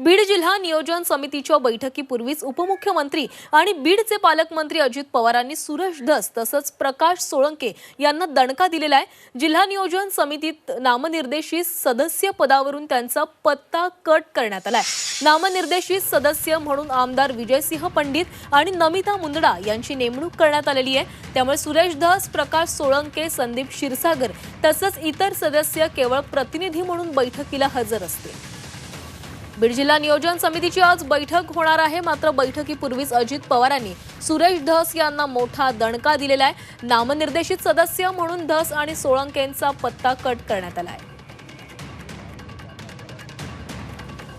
बीड जिल्हा नियोजन समितीच्या बैठकीपूर्वीच उपमुख्यमंत्री आणि बीडचे पालकमंत्री अजित पवारांनी सुरेश धस तसंच प्रकाश सोळंके यांना दणका दिलेला आहे. जिल्हा नियोजन समितीत नामनिर्देशित सदस्य पदावरून त्यांचा पत्ता कट करण्यात आलाय. नामनिर्देशित सदस्य म्हणून आमदार विजयसिंह पंडित आणि नमिता मुंदडा यांची नेमणूक करण्यात आलेली आहे. त्यामुळे सुरेश धस प्रकाश सोळंके संदीप क्षीरसागर तसंच इतर सदस्य केवळ प्रतिनिधी म्हणून बैठकीला हजर असतील. बीड जिल्हा नियोजन समितीची आज बैठक होणार आहे. मात्र बैठकीपूर्वीच अजित पवारांनी सुरेश धस यांना मोठा दणका दिलेला आहे. नामनिर्देशित सदस्य म्हणून धस आणि सोळंकेंचा पत्ता कट करण्यात आला आहे.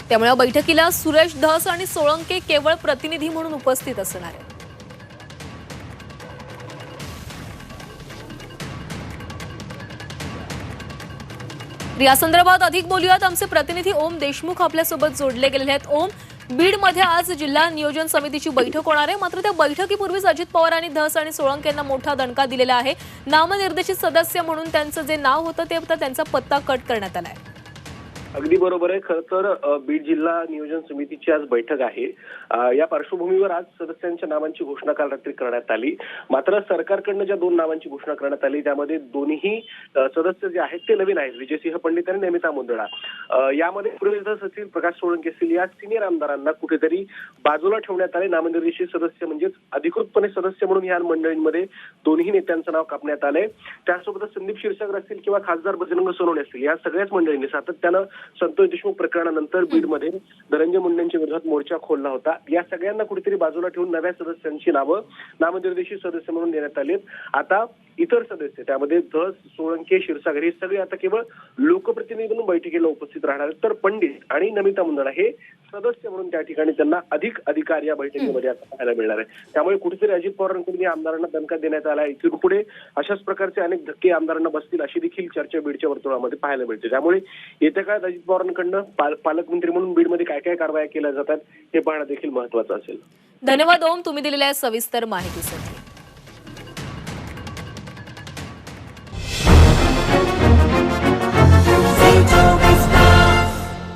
त्यामुळे बैठकीला सुरेश धस आणि सोळंके केवळ प्रतिनिधी म्हणून उपस्थित असणार आहेत. या संदर्भात अधिक बोलूयात. आमचे प्रतिनिधी ओम देशमुख आपल्यासोबत जोडले गेलेले आहेत. ओम बीडमध्ये आज जिल्हा नियोजन समितीची बैठक होणार आहे. मात्र त्या बैठकीपूर्वीच अजित पवारांनी धस आणि सोळंक यांना मोठा दणका दिलेला आहे. नामनिर्देशित सदस्य म्हणून त्यांचं जे नाव होतं ते त्यांचा पत्ता कट करण्यात आला आहे. अगदी बरोबर आहे. खरं तर बीड जिल्हा नियोजन समितीची आज बैठक आहे. या पार्श्वभूमीवर आज सदस्यांच्या नावांची घोषणा काल रात्री करण्यात आली. मात्र सरकारकडनं ज्या दोन नावांची घोषणा करण्यात आली त्यामध्ये दोन्ही सदस्य जे आहेत ते नवीन आहेत. विजयसिंह पंडित आणि नमिता मुंदडा. यामध्ये पूर्वीचा सचिव प्रकाश सोळंके असतील. या सिनियर आमदारांना कुठेतरी बाजूला ठेवण्यात आले. नामनिर्देशित सदस्य म्हणजेच अधिकृतपणे सदस्य म्हणून या मंडळींमध्ये दोन्ही नेत्यांचं नाव कापण्यात आलंय. त्यासोबतच संदीप क्षीरसागर असतील किंवा खासदार बजरंग सोनवणे असतील. या सगळ्याच मंडळींनी सातत्यानं संतोष देशमुख प्रकरणानंतर बीडमध्ये धनंजय मुंडेंच्या विरोधात मोर्चा खोलला होता. या सगळ्यांना कुठेतरी बाजूला ठेवून नव्या सदस्यांची नावं नामनिर्देशित सदस्य म्हणून देण्यात आलीत आता इतर सदस्य त्यामध्ये धस सोळंके क्षीरसागर हे सगळे आता केवळ लोकप्रतिनिधी म्हणून बैठकीला उपस्थित राहणार तर पंडित आणि नमिता मुंदडा हे सदस्य म्हणून त्या ठिकाणी त्यांना अधिक अधिकार या बैठकीमध्ये आता पाहायला मिळणार आहे. त्यामुळे कुठेतरी अजित पवारांकडून या आमदारांना दणका देण्यात आला आहे. इथून पुढे अशाच प्रकारचे अनेक धक्के आमदारांना बसतील अशी देखील चर्चा बीडच्या वर्तुळामध्ये पाहायला मिळते. त्यामुळे येत्या काळात अजित पवारांकडनं पालकमंत्री म्हणून बीडमध्ये काय काय कारवाया केल्या जातात हे पाहणं देखील महत्वाचं असेल. धन्यवाद ओम. तुम्ही दिलेल्या सविस्तर माहितीसाठी.